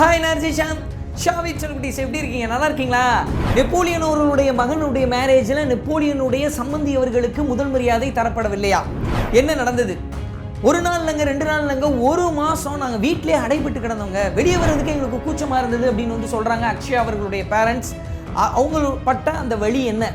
Hi நர்ஜிஷான் Xavi celebrities எப்படி இருக்கீங்க? நல்லா இருக்கீங்களா? நெப்போலியன் அவர்களுடைய மகனுடைய மேரேஜில் நெப்போலியனுடைய சம்பந்தி அவர்களுக்கு முதல் மரியாதை தரப்படவில்லையா? என்ன நடந்தது? ஒரு நாள் இல்லைங்க ரெண்டு நாள் இல்லைங்க ஒரு மாதம் நாங்கள் வீட்டிலே அடைபட்டு கிடந்தவங்க. வெளியே வர்றதுக்கு எங்களுக்கு கூச்சமாக இருந்தது அப்படின்னு வந்து சொல்கிறாங்க அக்ஷயா அவர்களுடைய பேரண்ட்ஸ் அவங்க பட்ட அந்த வழி என்ன?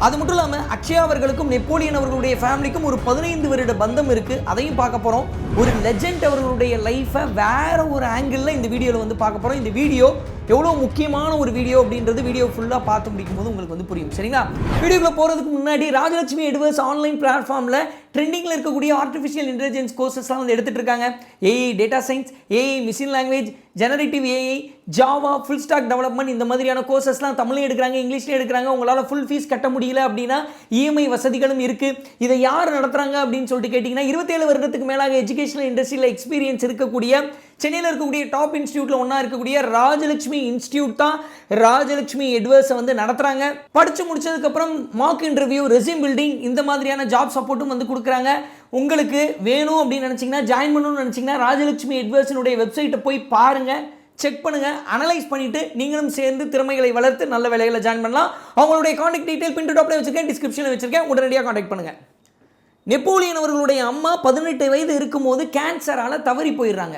அது மட்டும் இல்லாமல் அக்ஷயா அவர்களுக்கும் நெப்போலியன் அவர்களுடைய ஃபேமிலிக்கும் ஒரு பதினைந்து வருட பந்தம் இருக்குது அதையும் பார்க்க போகிறோம் ஒரு லெஜெண்ட் அவர்களுடைய லைஃப்பை வேற ஒரு ஆங்கிளில் இந்த வீடியோவில் வந்து பார்க்க போகிறோம் இந்த வீடியோ எவ்வளோ முக்கியமான ஒரு வீடியோ அப்படின்றது வீடியோ ஃபுல்லாக பார்த்து முடிக்கும் போது உங்களுக்கு வந்து புரியும். சரிங்களா? வீடியோக்குள்ள போகிறதுக்கு முன்னாடி ராஜலட்சுமி எடுவர்ஸ் ஆன்லைன் பிளாட்ஃபார்மில் ட்ரெண்டிங்கில் இருக்கக்கூடிய ஆர்டிஃபிஷியல் இன்டெலிஜென்ஸ் கோர்சஸ்லாம் வந்து எடுத்துகிட்டு இருக்காங்க. AI data science AI machine language generative AI Java full stack development இந்த மாதிரியான கோர்சஸ்லாம் தமிழ்லையும் எடுக்கிறாங்க இங்கிலீஷ்லையும் எடுக்கிறாங்க. உங்களால் ஃபுல் ஃபீஸ் கட்ட முடியல அப்படின்னா இஎம்ஐ வசதிகளும் இருக்குது இதை யார் நடத்துகிறாங்க அப்படின்னு சொல்லிட்டு கேட்டிங்கன்னா இருபத்தேழு வருடத்துக்கு மேலாக எஜுகேஷனல் இண்டஸ்ட்ரியில் எக்ஸ்பீரியன்ஸ் இருக்கக்கூடிய சென்னையில் இருக்கக்கூடிய டாப் இன்ஸ்டியூட்டில் ஒன்றா இருக்கக்கூடிய ராஜலட்சுமி இன்ஸ்டியூட் தான் ராஜலட்சுமி எட்வர்ஸை வந்து நடத்துகிறாங்க படித்து முடிச்சதுக்கப்புறம் மார்க் இன்டர்வியூ ரெசியூம் பில்டிங் இந்த மாதிரியான ஜாப் சப்போர்ட்டும் வந்து கொடுக்குறாங்க. உங்களுக்கு வேணும் அப்படின்னு நினச்சிங்கன்னா ஜாயின் பண்ணணும்னு நினச்சிங்கன்னா ராஜலட்சுமி எட்வர்ஸினுடைய வெப்சைட்டை போய் பாருங்கள் செக் பண்ணுங்கள் அனலைஸ் பண்ணிவிட்டு நீங்களும் சேர்ந்து திறமைகளை வளர்த்து நல்ல வேலைகளை ஜாயின் பண்ணலாம். அவங்களுடைய காண்டாக்ட் டீட்டெயில் பின் டாப்ல வச்சிருக்கேன் டிஸ்கிரிப்ஷனில் வச்சிருக்கேன் உடனடியாக காண்டாக்ட் பண்ணுங்கள் நெப்போலியன் அவர்களுடைய அம்மா பதினெட்டு வயது இருக்கும்போது கேன்சரால் தவறி போயிடுறாங்க.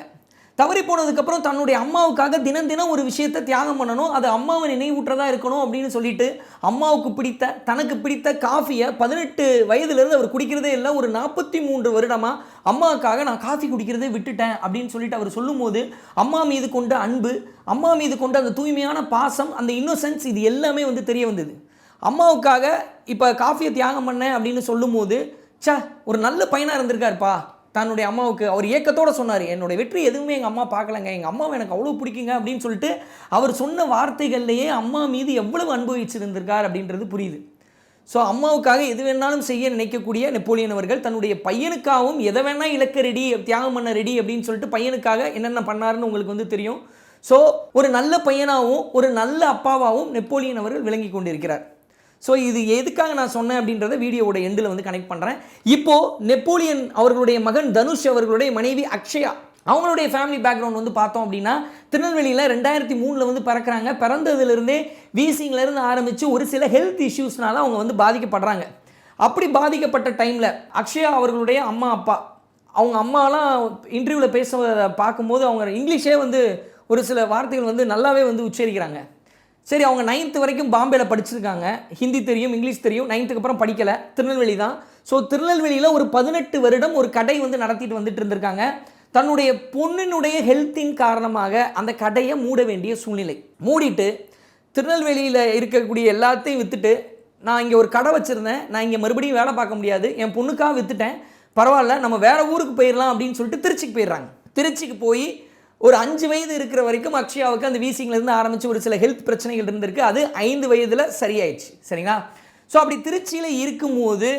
தவறி போனதுக்கப்புறம் தன்னுடைய அம்மாவுக்காக தினம் தினம் ஒரு விஷயத்தை தியாகம் பண்ணணும். அது அம்மாவை நினைவூட்டுறதா இருக்கணும் அப்படின்னு சொல்லிட்டு அம்மாவுக்கு பிடித்த தனக்கு பிடித்த காஃபியை பதினெட்டு வயதுலேருந்து அவர் குடிக்கிறதே இல்லை ஒரு நாற்பத்தி மூன்று வருடமாக அம்மாவுக்காக நான் காஃபி குடிக்கிறதே விட்டுட்டேன் அப்படின்னு சொல்லிட்டு அவர் சொல்லும்போது அம்மா மீது கொண்ட அன்பு அம்மா மீது கொண்ட அந்த தூய்மையான பாசம் அந்த இன்னோசன்ஸ் இது எல்லாமே வந்து தெரிய வந்தது. அம்மாவுக்காக இப்போ காஃபியை தியாகம் பண்ணேன் அப்படின்னு சொல்லும்போது ச்சே ஒரு நல்ல பையனாக இருந்திருக்காருப்பா. தன்னுடைய அம்மாவுக்கு அவர் ஏக்கத்தோட சொன்னார் என்னுடைய வெற்றி எதுவுமே எங்கள் அம்மா பார்க்கலங்க. எங்கள் அம்மாவை எனக்கு அவ்வளோ பிடிக்குங்க அப்படின்னு சொல்லிட்டு அவர் சொன்ன வார்த்தைகள்லையே அம்மா மீது எவ்வளவு அனுபவிச்சிருந்திருக்கார் அப்படின்றது புரியுது. ஸோ அம்மாவுக்காக எது வேணாலும் செய்ய நினைக்கக்கூடிய நெப்போலியன் அவர்கள் தன்னுடைய பையனுக்காகவும் எதை வேணால் இழக்க ரெடி தியாகம் பண்ண ரெடி அப்படின்னு சொல்லிட்டு பையனுக்காக என்னென்ன பண்ணாருன்னு உங்களுக்கு வந்து தெரியும். ஸோ ஒரு நல்ல பையனாகவும் ஒரு நல்ல அப்பாவாகவும் நெப்போலியன் அவர்கள் விளங்கி கொண்டிருக்கிறார். ஸோ இது எதுக்காக நான் சொன்னேன் அப்படின்றத வீடியோவோட எண்டில் வந்து கனெக்ட் பண்ணுறேன் இப்போது நெப்போலியன் அவர்களுடைய மகன் தனுஷ் அவர்களுடைய மனைவி அக்ஷயா அவங்களுடைய ஃபேமிலி பேக்ரவுண்ட் வந்து பார்த்தோம் அப்படின்னா திருநெல்வேலியில் ரெண்டாயிரத்தி மூணில் வந்து பிறக்கிறாங்க. பிறந்ததுலேருந்தே வீசிங்லேருந்து ஆரம்பித்து ஒரு சில ஹெல்த் இஷ்யூஸ்னால அவங்க வந்து பாதிக்கப்படுறாங்க. அப்படி பாதிக்கப்பட்ட டைமில் அக்ஷயா அவர்களுடைய அம்மா அப்பா அவங்க அம்மாலாம் இன்டர்வியூவில் பேச பார்க்கும்போது அவங்க இங்கிலீஷே வந்து ஒரு சில வார்த்தைகள் வந்து நல்லாவே வந்து உச்சரிக்கிறாங்க. சரி அவங்க நைன்த்து வரைக்கும் பாம்பேயில் படிச்சிருக்காங்க. ஹிந்தி தெரியும் இங்கிலீஷ் தெரியும். நைன்த்துக்கு அப்புறம் படிக்கலை. திருநெல்வேலி தான். ஸோ திருநெல்வேலியில் ஒரு பதினெட்டு வருடம் ஒரு கடை வந்து நடத்திட்டு வந்துட்டு இருந்திருக்காங்க. தன்னுடைய பொண்ணினுடைய ஹெல்த்தின் காரணமாக அந்த கடையை மூட வேண்டிய சூழ்நிலை. மூடிட்டு திருநெல்வேலியில் இருக்கக்கூடிய எல்லாத்தையும் விற்றுட்டு நான் இங்கே ஒரு கடை வச்சுருந்தேன். நான் இங்கே மறுபடியும் வேலை பார்க்க முடியாது. என் பொண்ணுக்காக விற்றுட்டேன் பரவாயில்ல நம்ம வேறு ஊருக்கு போயிடலாம் அப்படின்னு சொல்லிட்டு திருச்சிக்கு போயிடுறாங்க. திருச்சிக்கு போய் ஒரு அஞ்சு வயது இருக்கிற வரைக்கும் அக்ஷயாவுக்கு அந்த வீசிங்லேருந்து ஆரம்பித்து ஒரு சில ஹெல்த் பிரச்சனைகள் இருந்திருக்கு. அது ஐந்து வயதில் சரியாயிடுச்சு. சரிங்களா? ஸோ அப்படி திருச்சியில் இருக்கும்போது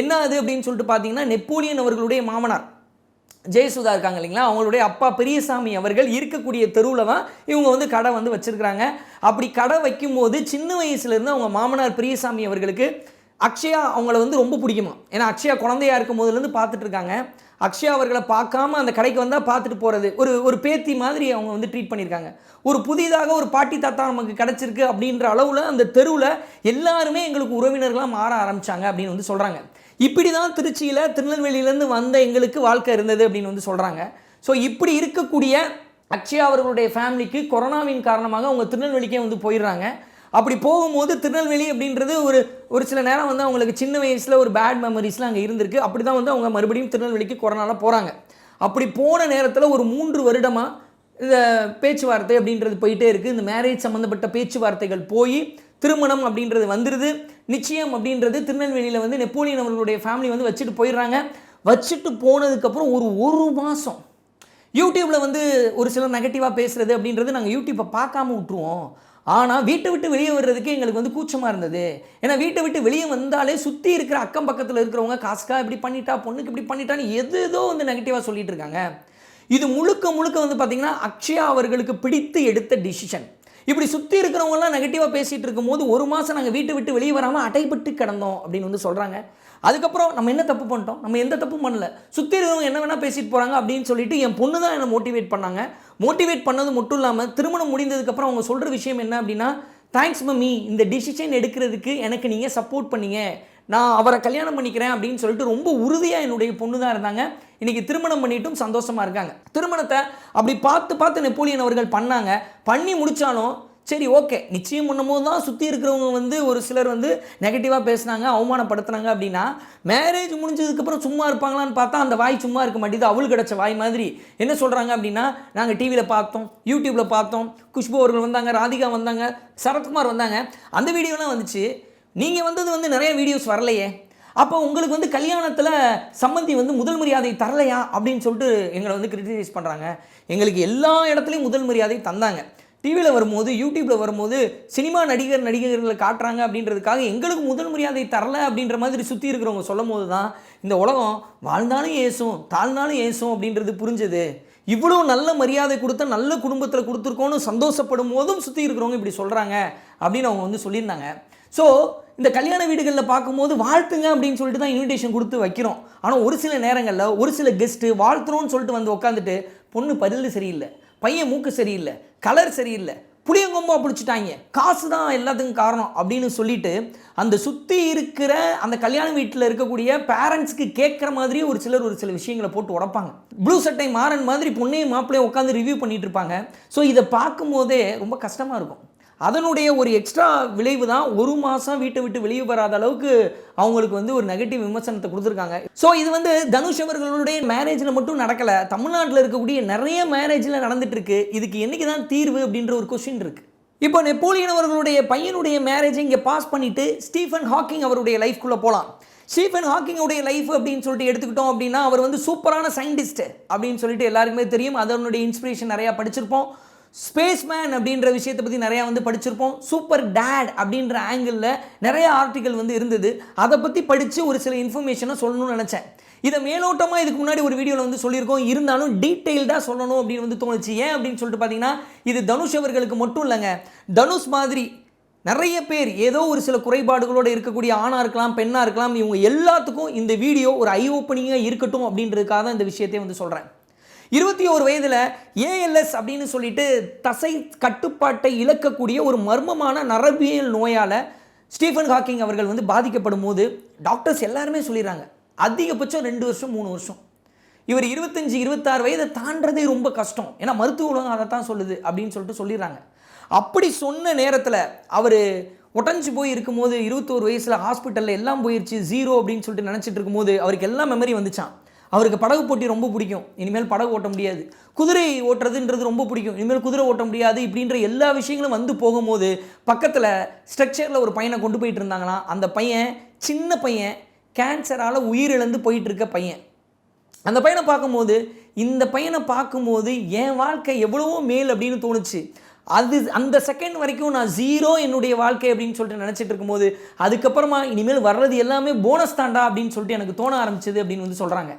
என்ன அது அப்படின்னு சொல்லிட்டு பார்த்தீங்கன்னா நெப்போலியன் அவர்களுடைய மாமனார். ஜெயசுதா இருக்காங்க இல்லைங்களா? அவங்களுடைய அப்பா பெரியசாமி அவர்கள் இருக்கக்கூடிய தெருவில் தான் இவங்க வந்து கடை வந்து வச்சுருக்கிறாங்க. அப்படி கடை வைக்கும்போது சின்ன வயசுலேருந்து அவங்க மாமனார் பெரியசாமி அவர்களுக்கு அக்ஷயா அவங்கள வந்து ரொம்ப பிடிக்குமா? ஏன்னா அக்ஷயா குழந்தையா இருக்கும் போதுலேருந்து பார்த்துட்டு இருக்காங்க. அக்ஷயா அவர்களை பார்க்காம அந்த கடைக்கு வந்தால் பார்த்துட்டு போகிறது ஒரு ஒரு பேத்தி மாதிரி அவங்க வந்து ட்ரீட் பண்ணியிருக்காங்க. ஒரு புதிதாக ஒரு பாட்டி தாத்தா நமக்கு கிடச்சிருக்கு அப்படின்ற அளவில் அந்த தெருவில் எல்லாருமே எங்களுக்கு உறவினர்களாக மாற ஆரம்பித்தாங்க அப்படின்னு வந்து சொல்கிறாங்க இப்படி தான் திருச்சியில் திருநெல்வேலியிலேருந்து வந்த எங்களுக்கு வாழ்க்கை இருந்தது அப்படின்னு வந்து சொல்கிறாங்க ஸோ இப்படி இருக்கக்கூடிய அக்ஷயா அவர்களுடைய ஃபேமிலிக்கு கொரோனாவின் காரணமாக அவங்க திருநெல்வேலிக்கே வந்து போயிடுறாங்க. அப்படி போகும்போது திருநெல்வேலி அப்படின்றது ஒரு ஒரு சில நேரம் வந்து அவங்களுக்கு சின்ன வயசில் ஒரு பேட் மெமரிஸ்லாம் அங்கே இருந்திருக்கு. அப்படி தான் வந்து அவங்க மறுபடியும் திருநெல்வேலிக்கு கொரோனாவில் போகிறாங்க அப்படி போன நேரத்தில் ஒரு மூன்று வருடமாக இந்த பேச்சுவார்த்தை அப்படின்றது போயிட்டே இருக்குது இந்த மேரேஜ் சம்மந்தப்பட்ட பேச்சுவார்த்தைகள் போய் திருமணம் அப்படின்றது வந்துடுது நிச்சயம் அப்படின்றது திருநெல்வேலியில் வந்து நெப்போலியன் அவர்களுடைய ஃபேமிலி வந்து வச்சுட்டு போயிடுறாங்க. வச்சுட்டு போனதுக்கப்புறம் ஒரு ஒரு மாதம் யூடியூப்பில் வந்து ஒரு சிலர் நெகட்டிவாக பேசுகிறது அப்படின்றது நாங்கள் யூடியூப்பை பார்க்காம விட்ருவோம் ஆனால் வீட்டை விட்டு வெளியே வர்றதுக்கு எங்களுக்கு வந்து கூச்சமாக இருந்தது. ஏன்னா வீட்டை விட்டு வெளியே வந்தாலே சுற்றி இருக்கிற அக்கம் பக்கத்தில் இருக்கிறவங்க காசுக்கா இப்படி பண்ணிட்டா பொண்ணுக்கு இப்படி பண்ணிட்டான்னு எது ஏதோ வந்து நெகட்டிவாக சொல்லிட்டு இருக்காங்க. இது முழுக்க முழுக்க வந்து பார்த்திங்கன்னா அக்ஷயா அவர்களுக்கு பிடித்து எடுத்த டிசிஷன் இப்படி சுற்றி இருக்கிறவங்கலாம் நெகட்டிவாக பேசிகிட்டு இருக்கும்போது ஒரு மாதம் நாங்கள் வீட்டை விட்டு வெளியே வராமல் அடைபட்டு கிடந்தோம் அப்படின்னு வந்து சொல்கிறாங்க அதுக்கப்புறம் நம்ம என்ன தப்பு பண்ணிட்டோம்? நம்ம எந்த தப்பும் பண்ணல. சுற்றி இருக்கிறவங்க என்ன வேணால் பேசிட்டு போகிறாங்க அப்படின்னு சொல்லிட்டு என் பொண்ணு தான் என்னை மோட்டிவேட் பண்ணாங்க. மோட்டிவேட் பண்ணது மட்டும் இல்லாமல் திருமணம் முடிந்ததுக்கப்புறம் அவங்க சொல்கிற விஷயம் என்ன அப்படின்னா தேங்க்ஸ் மம்மி. இந்த டிசிஷன் எடுக்கிறதுக்கு எனக்கு நீங்கள் சப்போர்ட் பண்ணீங்க. நான் அவரை கல்யாணம் பண்ணிக்கிறேன் அப்படின்னு சொல்லிட்டு ரொம்ப உறுதியாக என்னுடைய பொண்ணு தான் இருந்தாங்க. இன்றைக்கி திருமணம் பண்ணிட்டும் சந்தோஷமாக இருக்காங்க. திருமணத்தை அப்படி பார்த்து பார்த்து நெப்போலியன் அவர்கள் பண்ணாங்க. பண்ணி முடித்தாலும் சரி ஓகே. நிச்சயம் பண்ணும்போது தான் சுற்றி இருக்கிறவங்க வந்து ஒரு சிலர் வந்து நெகட்டிவாக பேசுனாங்க அவமானப்படுத்துனாங்க அப்படின்னா மேரேஜ் முடிஞ்சதுக்கப்புறம் சும்மா இருப்பாங்களான்னு பார்த்தா அந்த வாய் சும்மா இருக்க மாட்டேது அவள் கிடச்ச வாய் மாதிரி. என்ன சொல்கிறாங்க அப்படின்னா நாங்கள் டிவியில் பார்த்தோம் யூடியூப்பில் பார்த்தோம் குஷ்பு அவர்கள் வந்தாங்க ராதிகா வந்தாங்க சரத்குமார் வந்தாங்க. அந்த வீடியோலாம் வந்துச்சு. நீங்கள் வந்தது வந்து நிறைய வீடியோஸ் வரலையே. அப்போ உங்களுக்கு வந்து கல்யாணத்தில் சம்மந்தி வந்து முதல் மரியாதை தரலையா அப்படின்னு சொல்லிட்டு எங்களை வந்து கிரிட்டிசைஸ் பண்ணுறாங்க எங்களுக்கு எல்லா இடத்துலையும் முதல் மரியாதை தந்தாங்க. டிவியில் வரும்போது யூடியூப்பில் வரும்போது சினிமா நடிகர் நடிகர்களை காட்டுறாங்க அப்படின்றதுக்காக எங்களுக்கு முதல் மரியாதை தரல அப்படின்ற மாதிரி சுற்றி இருக்கிறவங்க சொல்லும் போது தான் இந்த உலகம் வாழ்ந்தாலும் ஏசும் தாழ்ந்தாலும் ஏசும் அப்படின்றது புரிஞ்சது. இவ்வளோ நல்ல மரியாதை கொடுத்த நல்ல குடும்பத்தில் கொடுத்துருக்கோன்னு சந்தோஷப்படும் போதும் சுற்றி இருக்கிறவங்க இப்படி சொல்கிறாங்க அப்படின்னு அவங்க வந்து சொல்லியிருந்தாங்க. ஸோ இந்த கல்யாண வீடுகளில் பார்க்கும்போது வாழ்த்துங்க அப்படின்னு சொல்லிட்டு தான் இன்விடேஷன் கொடுத்து வைக்கிறோம். ஆனால் ஒரு சில நேரங்களில் ஒரு சில கெஸ்ட்டு வாழ்த்துறோன்னு சொல்லிட்டு வந்து உட்காந்துட்டு பொண்ணு பதில் சரியில்லை. பையன் மூக்கு சரியில்லை கலர் சரியில்லை புளியங்கொம்பா பிடிச்சிட்டாங்க காசு தான் எல்லாத்துக்கும் காரணம் அப்படின்னு சொல்லிட்டு அந்த சுற்றி இருக்கிற அந்த கல்யாண வீட்டில் இருக்கக்கூடிய பேரண்ட்ஸ்க்கு கேட்குற மாதிரி ஒரு சிலர் ஒரு சில விஷயங்களை போட்டு உடப்பாங்க. ப்ளூ சட்டை மாறன் மாதிரி பொண்ணையும் மாப்பிள்ளையும் உட்காந்து ரிவ்யூ பண்ணிட்டு இருப்பாங்க. ஸோ இதை பார்க்கும்போதே ரொம்ப கஷ்டமாக இருக்கும். அதனுடைய ஒரு எக்ஸ்ட்ரா விளைவு தான் ஒரு மாதம் வீட்டை விட்டு வெளியே வராத அளவுக்கு அவங்களுக்கு வந்து ஒரு நெகட்டிவ் விமர்சனத்தை கொடுத்துருக்காங்க. ஸோ இது வந்து தனுஷ் அவர்களுடைய மேரேஜில் மட்டும் நடக்கலை. தமிழ்நாட்டில் இருக்கக்கூடிய நிறைய மேரேஜில் நடந்துட்டு இருக்கு இதுக்கு என்றைக்கு தான் தீர்வு அப்படின்ற ஒரு கொஸ்டின் இருக்குது இப்போ நெப்போலியன் அவர்களுடைய பையனுடைய மேரேஜை இங்கே பாஸ் பண்ணிட்டு ஸ்டீஃபன் ஹாக்கிங் அவருடைய லைஃப்குள்ளே போகலாம் ஸ்டீஃபன் ஹாக்கிங்குடைய லைஃப் அப்படின்னு சொல்லிட்டு எடுத்துக்கிட்டோம் அப்படின்னா அவர் வந்து சூப்பரான சயின்டிஸ்ட் அப்படின்னு சொல்லிட்டு எல்லாருக்குமே தெரியும். அதனுடைய இன்ஸ்பிரேஷன் நிறையா படிச்சிருப்போம். ஸ்பேஸ்மேன் அப்படின்ற விஷயத்தை பற்றி நிறையா வந்து படிச்சிருப்போம். சூப்பர் டேட் அப்படின்ற ஆங்கிளில் நிறைய ஆர்டிக்கல் வந்து இருந்தது. அதை பற்றி படித்து ஒரு சில இன்ஃபர்மேஷனை சொல்லணும்னு நினச்சேன். இதை மேலோட்டமாக இதுக்கு முன்னாடி ஒரு வீடியோவில் வந்து சொல்லியிருக்கோம். இருந்தாலும் டீட்டெயில்டாக சொல்லணும் அப்படின்னு வந்து தோணுச்சு. ஏன் அப்படின்னு சொல்லிட்டு பார்த்தீங்கன்னா இது தனுஷ் அவர்களுக்கு மட்டும் இல்லைங்க. தனுஷ் மாதிரி நிறைய பேர் ஏதோ ஒரு சில குறைபாடுகளோடு இருக்கக்கூடிய ஆணாக இருக்கலாம் பெண்ணாக இருக்கலாம் இவங்க எல்லாத்துக்கும் இந்த வீடியோ ஒரு ஐ ஓப்பனிங்காக இருக்கட்டும் அப்படின்றதுக்காக தான் இந்த விஷயத்தை வந்து சொல்கிறேன் இருபத்தி ஒரு வயதில் ஏஎல்எஸ் அப்படின்னு சொல்லிட்டு தசை கட்டுப்பாட்டை இழக்கக்கூடிய ஒரு மர்மமான நரபியல் நோயால் ஸ்டீஃபன் ஹாக்கிங் அவர்கள் வந்து பாதிக்கப்படும் போது டாக்டர்ஸ் எல்லாருமே சொல்லிடுறாங்க. அதிகபட்சம் ரெண்டு வருஷம் மூணு வருஷம். இவர் இருபத்தஞ்சி இருபத்தாறு வயதை தாண்டதே ரொம்ப கஷ்டம். ஏன்னா மருத்துவ உலகம் அதை தான் சொல்லுது அப்படின்னு சொல்லிட்டு சொல்லிடுறாங்க. அப்படி சொன்ன நேரத்தில் அவர் உடஞ்சி போய் இருக்கும்போது இருபத்தோரு வயசில் ஹாஸ்பிட்டலில் எல்லாம் போயிடுச்சு ஜீரோ அப்படின்னு சொல்லிட்டு நினச்சிட்டு இருக்கும்போது அவருக்கு எல்லா மெமரி வந்துச்சான் அவருக்கு படகு போட்டி ரொம்ப பிடிக்கும். இனிமேல் படகு ஓட்ட முடியாது. குதிரை ஓட்டுறதுன்றது ரொம்ப பிடிக்கும். இனிமேல் குதிரை ஓட்ட முடியாது இப்படின்ற எல்லா விஷயங்களும் வந்து போகும்போது பக்கத்தில் ஸ்ட்ரக்சரில் ஒரு பையனை கொண்டு போயிட்டு இருந்தாங்களாம். அந்த பையன் சின்ன பையன் கேன்சரால் உயிரிழந்து போயிட்டு இருக்க பையன். அந்த பையனை பார்க்கும்போது இந்த பையனை பார்க்கும்போது என் வாழ்க்கை எவ்வளவோ மேல் அப்படின்னு தோணுச்சு. அது அந்த செகண்ட் வரைக்கும் நான் ஜீரோ என்னுடைய வாழ்க்கை அப்படின்னு சொல்லிட்டு நினச்சிட்டு இருக்கும்போது அதுக்கப்புறமா இனிமேல் வர்றது எல்லாமே போனஸ் தாண்டா அப்படின்னு சொல்லிட்டு எனக்கு தோண ஆரம்பிச்சது அப்படின்னு வந்து சொல்கிறாங்க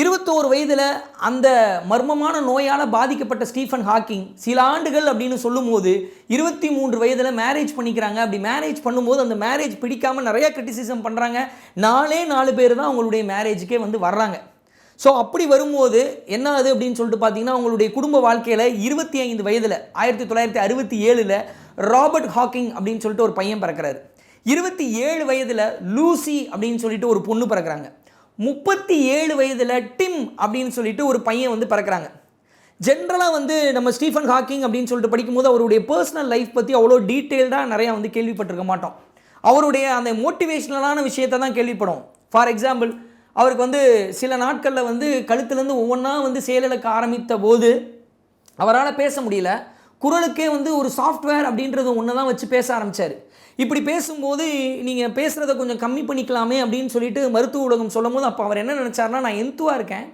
இருபத்தோரு வயதில் அந்த மர்மமான நோயால் பாதிக்கப்பட்ட ஸ்டீஃபன் ஹாக்கிங் சில ஆண்டுகள் அப்படின்னு சொல்லும்போது இருபத்தி மூன்று வயதில் மேரேஜ் பண்ணிக்கிறாங்க. அப்படி மேரேஜ் பண்ணும்போது அந்த மேரேஜ் பிடிக்காமல் நிறைய கிரிட்டிசிசம் பண்ணுறாங்க நாலே நாலு பேர் தான் அவங்களுடைய மேரேஜுக்கே வந்து வர்றாங்க. ஸோ அப்படி வரும்போது என்ன ஆகுது அப்படின்னு சொல்லிட்டு பார்த்தீங்கன்னா அவங்களுடைய குடும்ப வாழ்க்கையில் இருபத்தி ஐந்து வயதில் ஆயிரத்தி தொள்ளாயிரத்தி அறுபத்தி ஏழில் ராபர்ட் ஹாக்கிங் அப்படின்னு சொல்லிட்டு ஒரு பையன் பிறக்கிறாரு. இருபத்தி ஏழு வயதில் லூசி அப்படின்னு சொல்லிட்டு ஒரு பொண்ணு பிறக்கிறாங்க. முப்பத்தி ஏழு வயதில் டிம் அப்படின்னு சொல்லிட்டு ஒரு பையன் வந்து பிறக்கிறாங்க. ஜென்ரலாக வந்து நம்ம ஸ்டீஃபன் ஹாக்கிங் அப்படின்னு சொல்லிட்டு படிக்கும்போது அவருடைய பர்சனல் லைஃப் பற்றி அவ்வளோ டீட்டெயில்டாக நிறையா வந்து கேள்விப்பட்டிருக்க மாட்டோம். அவருடைய அந்த மோட்டிவேஷ்னலான விஷயத்தை தான் கேள்விப்படும். ஃபார் எக்ஸாம்பிள் அவருக்கு வந்து சில நாட்களில் வந்து கழுத்துலேருந்து ஒவ்வொன்றா வந்து செயலிழக்க ஆரம்பித்த போது அவரால் பேச முடியல. குரலுக்கே வந்து ஒரு சாஃப்ட்வேர் அப்படின்றது ஒன்று தான் வச்சு பேச ஆரம்பித்தார் இப்படி பேசும்போது நீங்கள் பேசுகிறத கொஞ்சம் கம்மி பண்ணிக்கலாமே அப்படின்னு சொல்லிட்டு மருத்துவ ஊடகம் சொல்லும் போது அப்போ அவர் என்ன நினச்சாருன்னா நான் எந்துவாக இருக்கேன்.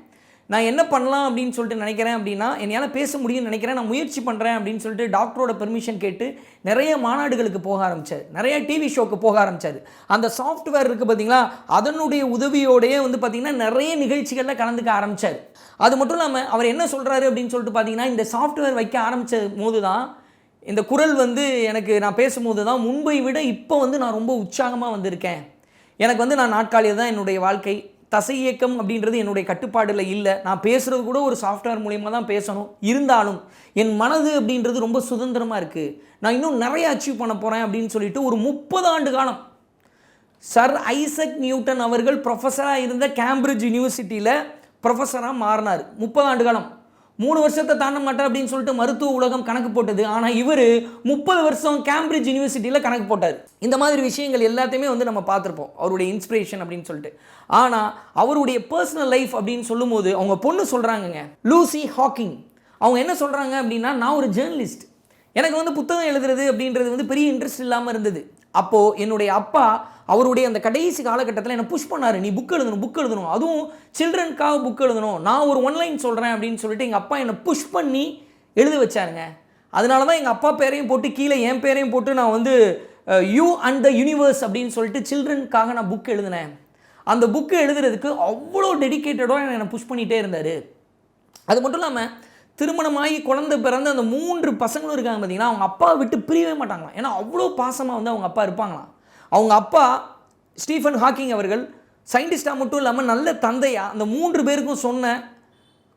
நான் என்ன பண்ணலாம் அப்படின்னு சொல்லிட்டு நினைக்கிறேன் அப்படின்னா என்னால் பேச முடியும்னு நினைக்கிறேன். நான் முயற்சி பண்ணுறேன் அப்படின்னு சொல்லிட்டு டாக்டரோட பெர்மிஷன் கேட்டு நிறைய மாநாடுகளுக்கு போக ஆரம்பித்தார் நிறைய டிவி ஷோக்கு போக ஆரம்பித்தார் அந்த சாஃப்ட்வேர் இருக்குது பார்த்தீங்களா அதனுடைய உதவியோடையே வந்து பார்த்திங்கன்னா நிறைய நிகழ்ச்சிகளில் கலந்துக்க ஆரம்பித்தார் அது மட்டும் இல்லாமல் அவர் என்ன சொல்கிறாரு அப்படின்னு சொல்லிட்டு பார்த்தீங்கன்னா இந்த சாஃப்ட்வேர் வைக்க ஆரம்பித்த போது தான் இந்த குரல் வந்து எனக்கு நான் பேசும்போது தான் முன்பை விட இப்போ வந்து நான் ரொம்ப உற்சாகமாக வந்திருக்கேன். எனக்கு வந்து நான் நாட்காலியில் தான் என்னுடைய வாழ்க்கை. தசை இயக்கம் அப்படின்றது என்னுடைய கட்டுப்பாடில் இல்லை. நான் பேசுகிறது கூட ஒரு சாஃப்ட்வேர் மூலியமாக தான் பேசணும். இருந்தாலும் என் மனது அப்படின்றது ரொம்ப சுதந்திரமாக இருக்குது நான் இன்னும் நிறைய அச்சீவ் பண்ண போகிறேன் அப்படின்னு சொல்லிட்டு ஒரு முப்பது ஆண்டு காலம் சர் ஐசக் நியூட்டன் அவர்கள் ப்ரொஃபஸராக இருந்த கேம்பிரிட்ஜ் யூனிவர்சிட்டியில் ப்ரொஃபஸராக மாறினார். முப்பது ஆண்டு காலம். மூணு வருஷத்தை தாண்ட மாட்டார் அப்படின்னு சொல்லிட்டு மருத்துவ உலகம் கணக்கு போட்டது. ஆனால் இவர் முப்பது வருஷம் கேம்பிரிட்ஜ் யூனிவர்சிட்டியில் கணக்கு போட்டார். இந்த மாதிரி விஷயங்கள் எல்லாத்தையுமே வந்து நம்ம பார்த்துருப்போம். அவருடைய இன்ஸ்பிரேஷன் அப்படின்னு சொல்லிட்டு. ஆனால் அவருடைய பர்சனல் லைஃப் அப்படின்னு சொல்லும்போது அவங்க பொண்ணு சொல்கிறாங்கங்க லூசி ஹாக்கிங் அவங்க என்ன சொல்கிறாங்க அப்படின்னா நான் ஒரு ஜேர்னலிஸ்ட் எனக்கு வந்து புத்தகம் எழுதுறது அப்படின்றது வந்து பெரிய இன்ட்ரெஸ்ட் இல்லாமல் இருந்தது. அப்போது என்னுடைய அப்பா அவருடைய அந்த கடைசி காலகட்டத்தில் என்னை புஷ் பண்ணார். நீ புக் எழுதணும் புக் எழுதணும். அதுவும் சில்ட்ரனுக்காக புக் எழுதணும். நான் ஒரு ஒன்லைன் சொல்கிறேன் அப்படின்னு சொல்லிட்டு எங்கள் அப்பா என்னை புஷ் பண்ணி எழுத வச்சாருங்க. அதனால தான் எங்கள் அப்பா பேரையும் போட்டு கீழே என் பேரையும் போட்டு நான் வந்து யூ அண்ட் த யூனிவர்ஸ் அப்படின்னு சொல்லிட்டு சில்ட்ரனுக்காக நான் புக் எழுதினேன். அந்த புக்கு எழுதுறதுக்கு அவ்வளோ டெடிக்கேட்டடாக என்னை புஷ் பண்ணிகிட்டே இருந்தார். அது மட்டும் இல்லாமல் திருமணமாகி குழந்தை பிறந்த அந்த மூன்று பசங்களும் இருக்காங்க பார்த்தீங்கன்னா அவங்க அப்பாவை விட்டு பிரியவே மாட்டாங்களாம். ஏன்னா அவ்வளோ பாசமாக வந்து அவங்க அப்பா இருப்பாங்களாம். அவங்க அப்பா ஸ்டீஃபன் ஹாக்கிங் அவர்கள் சயின்டிஸ்டாக மட்டும் இல்லாமல் நல்ல தந்தையா அந்த மூன்று பேருக்கும் சொன்ன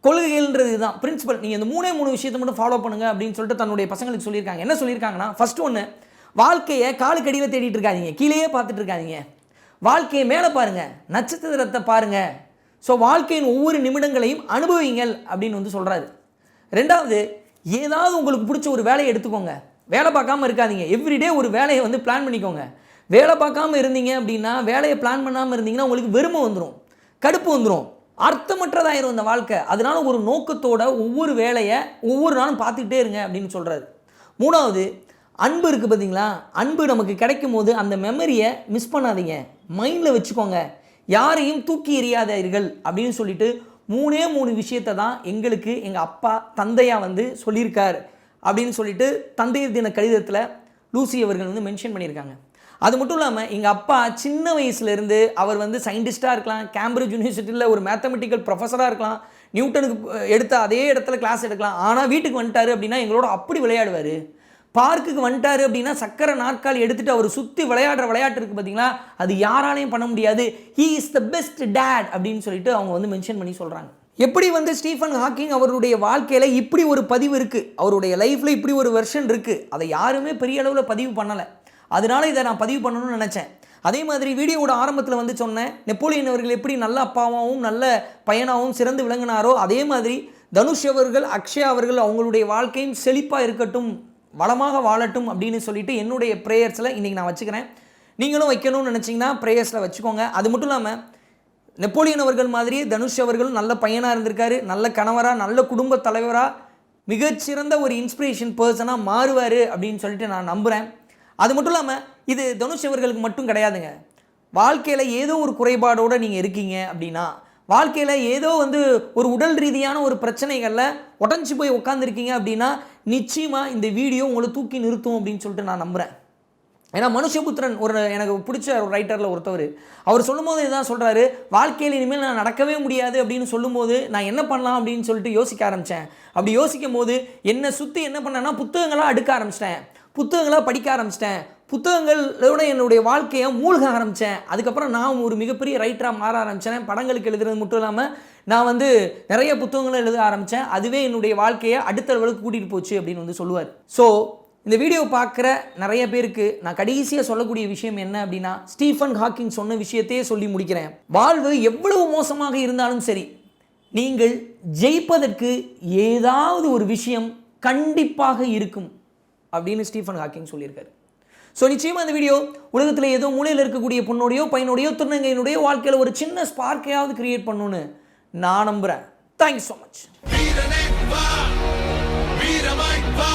கொள்கைகள்ன்றது இதுதான். பிரின்சிபல் நீங்கள் இந்த மூணே மூணு விஷயத்தை மட்டும் ஃபாலோ பண்ணுங்க அப்படின்னு சொல்லிட்டு தன்னுடைய பசங்களுக்கு சொல்லியிருக்காங்க. என்ன சொல்லியிருக்காங்கன்னா ஃபர்ஸ்ட் ஒன்று வாழ்க்கையை காலுக்கடியில் தேடிட்டு இருக்காதீங்க. கீழேயே பார்த்துட்டு இருக்காதிங்க. வாழ்க்கையை மேலே பாருங்கள் நட்சத்திரத்தை பாருங்கள் ஸோ வாழ்க்கையின் ஒவ்வொரு நிமிடங்களையும் அனுபவிங்கள் அப்படின்னு வந்து சொல்கிறாரு ரெண்டாவது ஏதாவது உங்களுக்கு பிடிச்ச ஒரு வேலையை எடுத்துக்கோங்க. வேலை பார்க்காம இருக்காதீங்க. எவ்ரிடே ஒரு வேலையை வந்து பிளான் பண்ணிக்கோங்க. வேலை பார்க்காம இருந்தீங்க அப்படின்னா வேலையை பிளான் பண்ணாமல் இருந்தீங்கன்னா உங்களுக்கு வெறுமை வந்துடும் கடுப்பு வந்துடும் அர்த்தமற்றதாயிரும் இந்த வாழ்க்கை. அதனால ஒரு நோக்கத்தோட ஒவ்வொரு வேலையை ஒவ்வொரு நாளும் பார்த்துக்கிட்டே இருங்க அப்படின்னு சொல்கிறாரு மூணாவது அன்பு இருக்குது பார்த்தீங்களா அன்பு நமக்கு கிடைக்கும் போது அந்த மெமரியை மிஸ் பண்ணாதீங்க. மைண்டில் வச்சுக்கோங்க. யாரையும் தூக்கி எறியாதீர்கள் அப்படின்னு சொல்லிட்டு மூணே மூணு விஷயத்தை தான் எங்களுக்கு எங்கள் அப்பா தந்தையாக வந்து சொல்லியிருக்கார். அப்படின்னு சொல்லிட்டு தந்தையர் தின கடிதத்தில் லூசி அவர்கள் வந்து மென்ஷன் பண்ணியிருக்காங்க. அது மட்டும் இல்லாமல் எங்கள் அப்பா சின்ன வயசுலேருந்து அவர் வந்து சயின்டிஸ்ட்டாக இருக்கலாம் கேம்பிரிட்ஜ் யூனிவர்சிட்டியில் ஒரு மேத்தமெட்டிக்கல் ப்ரொஃபஸராக இருக்கலாம் நியூட்டனுக்கு எடுத்த அதே இடத்துல கிளாஸ் எடுக்கலாம். ஆனால் வீட்டுக்கு வந்துட்டாரு அப்படின்னா எங்களோட அப்படி விளையாடுவார். பார்க்குக்கு வந்துட்டாரு அப்படின்னா சக்கரை நாற்காலி எடுத்துட்டு அவர் சுற்றி விளையாடுற விளையாட்டு இருக்குது பார்த்தீங்களா அது யாராலையும் பண்ண முடியாது. He is the best dad அப்படின்னு சொல்லிட்டு அவங்க வந்து மென்ஷன் பண்ணி சொல்கிறாங்க எப்படி வந்து ஸ்டீஃபன் ஹாக்கிங் அவருடைய வாழ்க்கையில் இப்படி ஒரு பதிவு இருக்குது அவருடைய லைஃப்பில் இப்படி ஒரு வெர்ஷன் இருக்குது அதை யாருமே பெரிய அளவில் பதிவு பண்ணலை. அதனால இதை நான் பதிவு பண்ணணும்னு நினச்சேன். அதே மாதிரி வீடியோவோட ஆரம்பத்தில் வந்து சொன்னேன் நெப்போலியன் அவர்கள் எப்படி நல்ல அப்பாவாகவும் நல்ல பையனாகவும் சிறந்து விளங்கினாரோ அதே மாதிரி தனுஷ் அவர்கள் அக்ஷயா அவர்கள் அவங்களுடைய வாழ்க்கையும் செழிப்பாக இருக்கட்டும் வளமாக வாழட்டும் அப்படின்னு சொல்லிட்டு என்னுடைய ப்ரேயர்ஸில் இன்றைக்கி நான் வச்சுக்கிறேன். நீங்களும் வைக்கணும்னு நினச்சிங்கன்னா ப்ரேயர்ஸில் வச்சுக்கோங்க. அது மட்டும் இல்லாமல் நெப்போலியன் அவர்கள் மாதிரியே தனுஷ் அவர்களும் நல்ல பையனாக இருந்திருக்காரு நல்ல கணவராக நல்ல குடும்ப தலைவராக மிகச்சிறந்த ஒரு இன்ஸ்பிரேஷன் பர்சனாக மாறுவார் அப்படின்னு சொல்லிட்டு நான் நம்புகிறேன் அது மட்டும் இல்லாமல் இது தனுஷ் அவர்களுக்கு மட்டும் கிடையாதுங்க. வாழ்க்கையில் ஏதோ ஒரு குறைபாடோடு நீங்கள் இருக்கீங்க அப்படின்னா வாழ்க்கையில் ஏதோ வந்து ஒரு உடல் ரீதியான ஒரு பிரச்சனைகளில் உடஞ்சி போய் உட்காந்துருக்கீங்க அப்படின்னா நிச்சயமாக இந்த வீடியோ உங்களை தூக்கி நிறுத்தும் அப்படின்னு சொல்லிட்டு நான் நம்புகிறேன் ஏன்னா மனுஷபுத்திரன் ஒரு எனக்கு பிடிச்ச ஒரு ரைட்டரில் ஒருத்தவர். அவர் சொல்லும்போது இதுதான் சொல்கிறாரு வாழ்க்கையில் இனிமேல் நான் நடக்கவே முடியாது அப்படின்னு சொல்லும்போது நான் என்ன பண்ணலாம் அப்படின்னு சொல்லிட்டு யோசிக்க ஆரம்பித்தேன் அப்படி யோசிக்கும் போது என்னை சுற்றி என்ன பண்ணேன்னா புத்தகங்களாக அடுக்க ஆரம்பிச்சிட்டேன். புத்தகங்களாக படிக்க ஆரம்பிச்சிட்டேன். புத்தகங்களோட என்னுடைய வாழ்க்கையை மூழ்க ஆரம்பித்தேன் அதுக்கப்புறம் நான் ஒரு மிகப்பெரிய ரைட்டராக மாற ஆரம்பித்தேன் படங்களுக்கு எழுதுறது மட்டும் இல்லாமல் நான் வந்து நிறைய புத்தகங்களை எழுத ஆரம்பித்தேன் அதுவே என்னுடைய வாழ்க்கையை அடுத்த அளவுக்கு கூட்டிகிட்டு போச்சு அப்படின்னு வந்து சொல்லுவார். ஸோ இந்த வீடியோ பார்க்குற நிறைய பேருக்கு நான் கடைசியாக சொல்லக்கூடிய விஷயம் என்ன அப்படின்னா ஸ்டீஃபன் ஹாக்கிங் சொன்ன விஷயத்தையே சொல்லி முடிக்கிறேன். வாழ்வு எவ்வளவு மோசமாக இருந்தாலும் சரி நீங்கள் ஜெயிப்பதற்கு ஏதாவது ஒரு விஷயம் கண்டிப்பாக இருக்கும். அப்படின்னு ஸ்டீஃபன் ஹாக்கிங் சொல்லியிருக்காரு. ஸோ நிச்சயமாக இந்த வீடியோ உலகத்தில் ஏதோ மூலையில் இருக்கக்கூடிய பொண்ணோடையோ பையனோடையோ திருநங்கையினுடைய வாழ்க்கையில் ஒரு சின்ன ஸ்பார்க்கையாவது கிரியேட் பண்ணணும்னு நான் நம்புகிறேன் தேங்க்யூ ஸோ மச் வீரனே வா வீரமாய் வா.